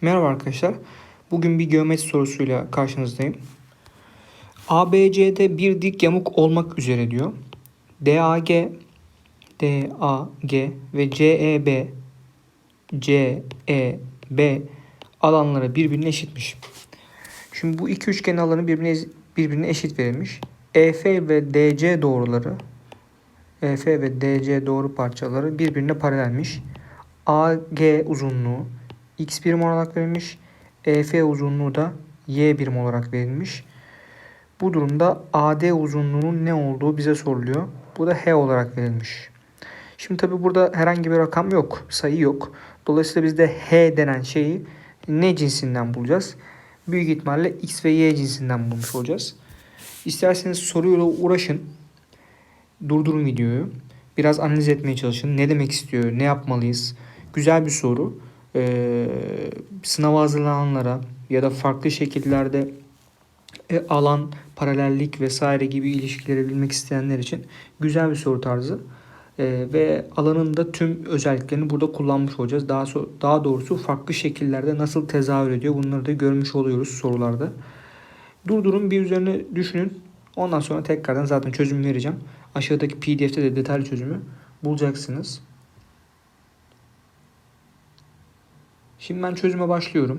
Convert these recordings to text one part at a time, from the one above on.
Merhaba arkadaşlar. Bugün bir geometri sorusuyla karşınızdayım. ABC'de bir dik yamuk olmak üzere diyor. DAG, DAG ve CEB, CEB alanları birbirine eşitmiş. Şimdi bu iki üçgen alanı birbirine, birbirine eşit verilmiş. EF ve DC doğruları EF ve DC doğru parçaları birbirine paralelmiş. AG uzunluğu x birim olarak verilmiş. EF uzunluğu da y birim olarak verilmiş. Bu durumda AD uzunluğunun ne olduğu bize soruluyor. Bu da h olarak verilmiş. Şimdi tabi burada herhangi bir rakam yok, sayı yok. Dolayısıyla biz de h denen şeyi ne cinsinden bulacağız? Büyük ihtimalle x ve y cinsinden bulmuş olacağız. İsterseniz soruyla uğraşın. Durdurun videoyu. Biraz analiz etmeye çalışın. Ne demek istiyor? Ne yapmalıyız? Güzel bir soru. Ee, sınava hazırlananlara ya da farklı şekillerde e, alan, paralellik vesaire gibi ilişkileri bilmek isteyenler için güzel bir soru tarzı. Ee, ve alanın da tüm özelliklerini burada kullanmış olacağız. Daha so- daha doğrusu farklı şekillerde nasıl tezahür ediyor bunları da görmüş oluyoruz sorularda. Durdurun bir üzerine düşünün. Ondan sonra tekrardan zaten çözüm vereceğim. Aşağıdaki pdf'te de detaylı çözümü bulacaksınız. Şimdi ben çözüme başlıyorum.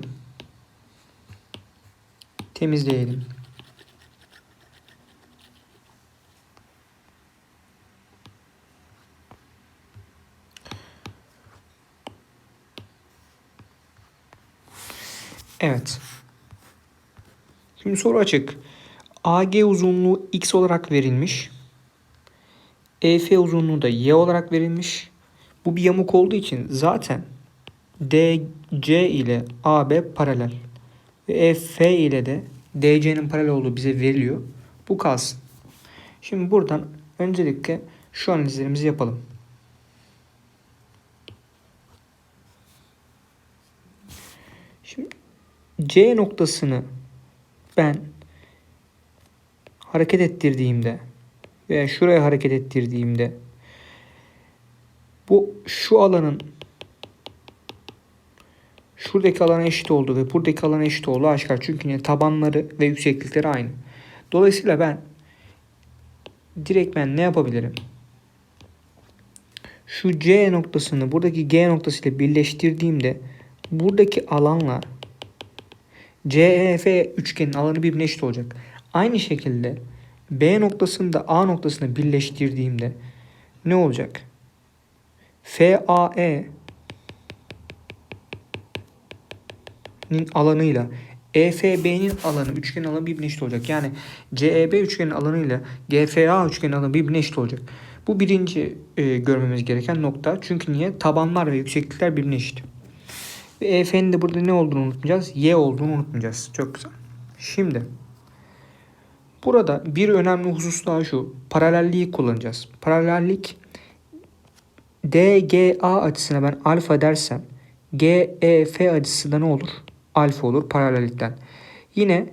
Temizleyelim. Evet. Şimdi soru açık. AG uzunluğu x olarak verilmiş. EF uzunluğu da y olarak verilmiş. Bu bir yamuk olduğu için zaten DC ile AB paralel. Ve EF ile de DC'nin paralel olduğu bize veriliyor. Bu kalsın. Şimdi buradan öncelikle şu analizlerimizi yapalım. Şimdi C noktasını ben hareket ettirdiğimde veya şuraya hareket ettirdiğimde bu şu alanın şuradaki alana eşit olduğu ve buradaki alana eşit olduğu aşikar. Çünkü niye? tabanları ve yükseklikleri aynı. Dolayısıyla ben direkt ben ne yapabilirim? Şu C noktasını buradaki G noktasıyla birleştirdiğimde buradaki alanlar CEF üçgenin alanı birbirine eşit olacak. Aynı şekilde B noktasında A noktasını birleştirdiğimde ne olacak? FAE nin alanıyla EFB'nin alanı üçgenin alanı birbirine eşit olacak. Yani CEB üçgenin alanıyla GFA üçgenin alanı birbirine eşit olacak. Bu birinci e, görmemiz gereken nokta. Çünkü niye? Tabanlar ve yükseklikler birbirine eşit. Ve EF'nin de burada ne olduğunu unutmayacağız. Y olduğunu unutmayacağız. Çok güzel. Şimdi burada bir önemli husus daha şu. Paralelliği kullanacağız. Paralellik DGA açısına ben alfa dersem GEF açısı da ne olur? Alfa olur paralellikten. Yine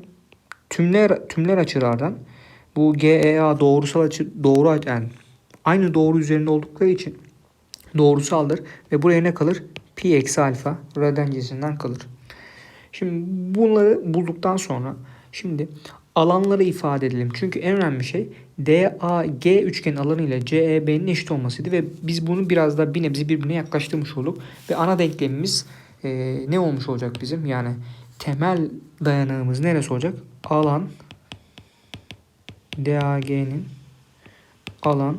tümler tümler açılardan bu GEA doğrusal açı doğru yani aynı doğru üzerinde oldukları için doğrusaldır ve buraya ne kalır? Pi eksi alfa raden kalır. Şimdi bunları bulduktan sonra şimdi alanları ifade edelim. Çünkü en önemli şey DAG üçgen alanı ile CEB'nin eşit olmasıydı ve biz bunu biraz da bir nebze birbirine yaklaştırmış olduk. Ve ana denklemimiz e, ne olmuş olacak bizim? Yani temel dayanağımız neresi olacak? Alan DAG'nin alan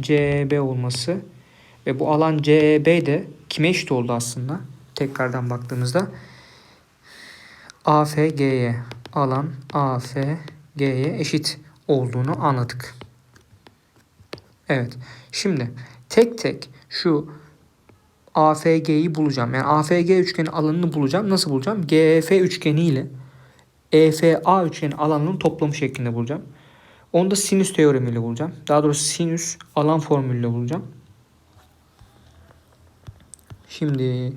CEB olması ve bu alan CEB de kime eşit oldu aslında? Tekrardan baktığımızda AFG'ye alan AFG'ye eşit olduğunu anladık. Evet. Şimdi tek tek şu AFG'yi bulacağım. Yani AFG üçgeni alanını bulacağım. Nasıl bulacağım? GEF üçgeni ile EFA üçgeni alanının toplamı şeklinde bulacağım. Onu da sinüs teoremiyle bulacağım. Daha doğrusu sinüs alan formülüyle bulacağım. Şimdi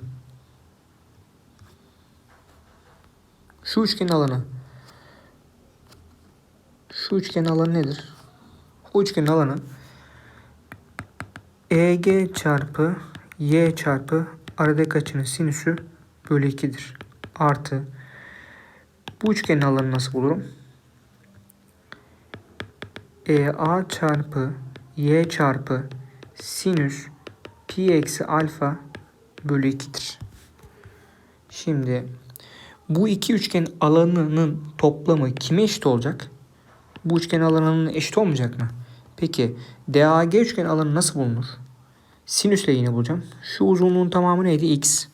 şu üçgenin alanı şu üçgenin alanı nedir? Bu üçgenin alanı EG çarpı Y çarpı aradaki açının sinüsü bölü 2'dir. artı bu üçgenin alanını nasıl bulurum? EA çarpı Y çarpı sinüs pi eksi alfa bölü 2'dir. Şimdi bu iki üçgen alanının toplamı kime eşit olacak? Bu üçgen alanının eşit olmayacak mı? Peki DAG üçgen alanı nasıl bulunur? Sinüsle yine bulacağım. Şu uzunluğun tamamı neydi? X.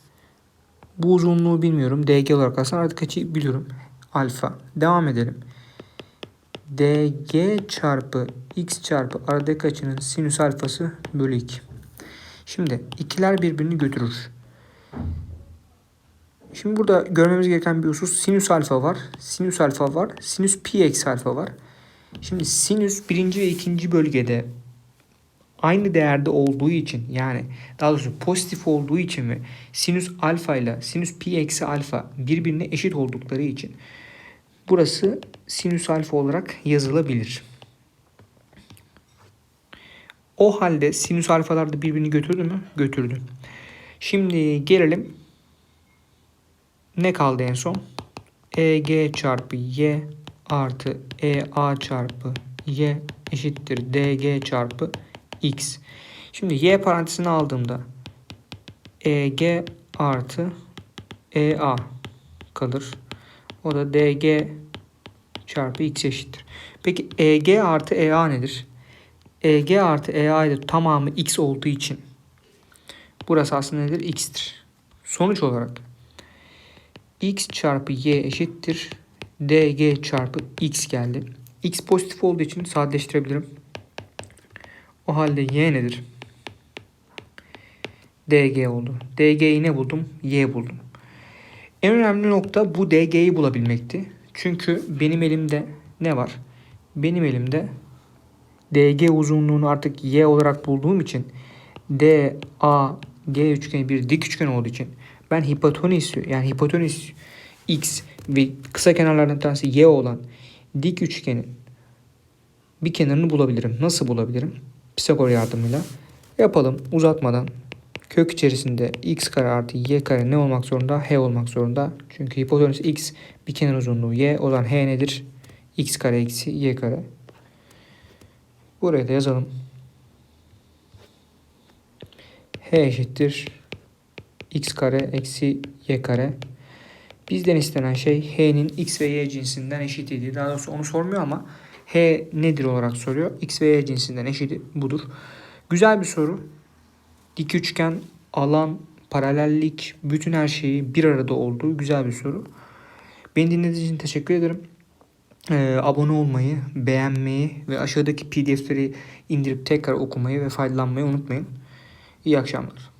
Bu uzunluğu bilmiyorum. DG olarak aslında artık kaçı biliyorum. Alfa. Devam edelim. DG çarpı X çarpı aradaki açının sinüs alfası bölü 2. Şimdi ikiler birbirini götürür. Şimdi burada görmemiz gereken bir husus sinüs alfa var. Sinüs alfa var. Sinüs pi eksi alfa var. Şimdi sinüs birinci ve ikinci bölgede aynı değerde olduğu için yani daha doğrusu pozitif olduğu için ve sinüs alfa ile sinüs pi eksi alfa birbirine eşit oldukları için burası sinüs alfa olarak yazılabilir. O halde sinüs alfalar da birbirini götürdü mü? Götürdü. Şimdi gelelim ne kaldı en son? EG çarpı Y artı EA çarpı Y eşittir DG çarpı X. Şimdi Y parantezini aldığımda EG artı EA kalır. O da DG çarpı X eşittir. Peki EG artı EA nedir? EG artı EA ile tamamı X olduğu için burası aslında nedir? X'tir. Sonuç olarak x çarpı y eşittir dg çarpı x geldi. x pozitif olduğu için sadeleştirebilirim. O halde y nedir? dg oldu. dg'yi ne buldum? y buldum. En önemli nokta bu dg'yi bulabilmekti. Çünkü benim elimde ne var? Benim elimde dg uzunluğunu artık y olarak bulduğum için d, a, g üçgeni bir dik üçgen olduğu için ben hipotenüs yani hipotenüs x ve kısa kenarlardan tanesi y olan dik üçgenin bir kenarını bulabilirim. Nasıl bulabilirim? Pisagor yardımıyla. Yapalım uzatmadan. Kök içerisinde x kare artı y kare ne olmak zorunda? h olmak zorunda. Çünkü hipotenüs x bir kenar uzunluğu y. O zaman h nedir? x kare eksi y kare. Buraya da yazalım. h eşittir x kare eksi y kare. Bizden istenen şey h'nin x ve y cinsinden eşit idi. Daha doğrusu onu sormuyor ama h nedir olarak soruyor. x ve y cinsinden eşit budur. Güzel bir soru. Dik üçgen, alan, paralellik, bütün her şeyi bir arada olduğu güzel bir soru. Beni dinlediğiniz için teşekkür ederim. Ee, abone olmayı, beğenmeyi ve aşağıdaki pdf'leri indirip tekrar okumayı ve faydalanmayı unutmayın. İyi akşamlar.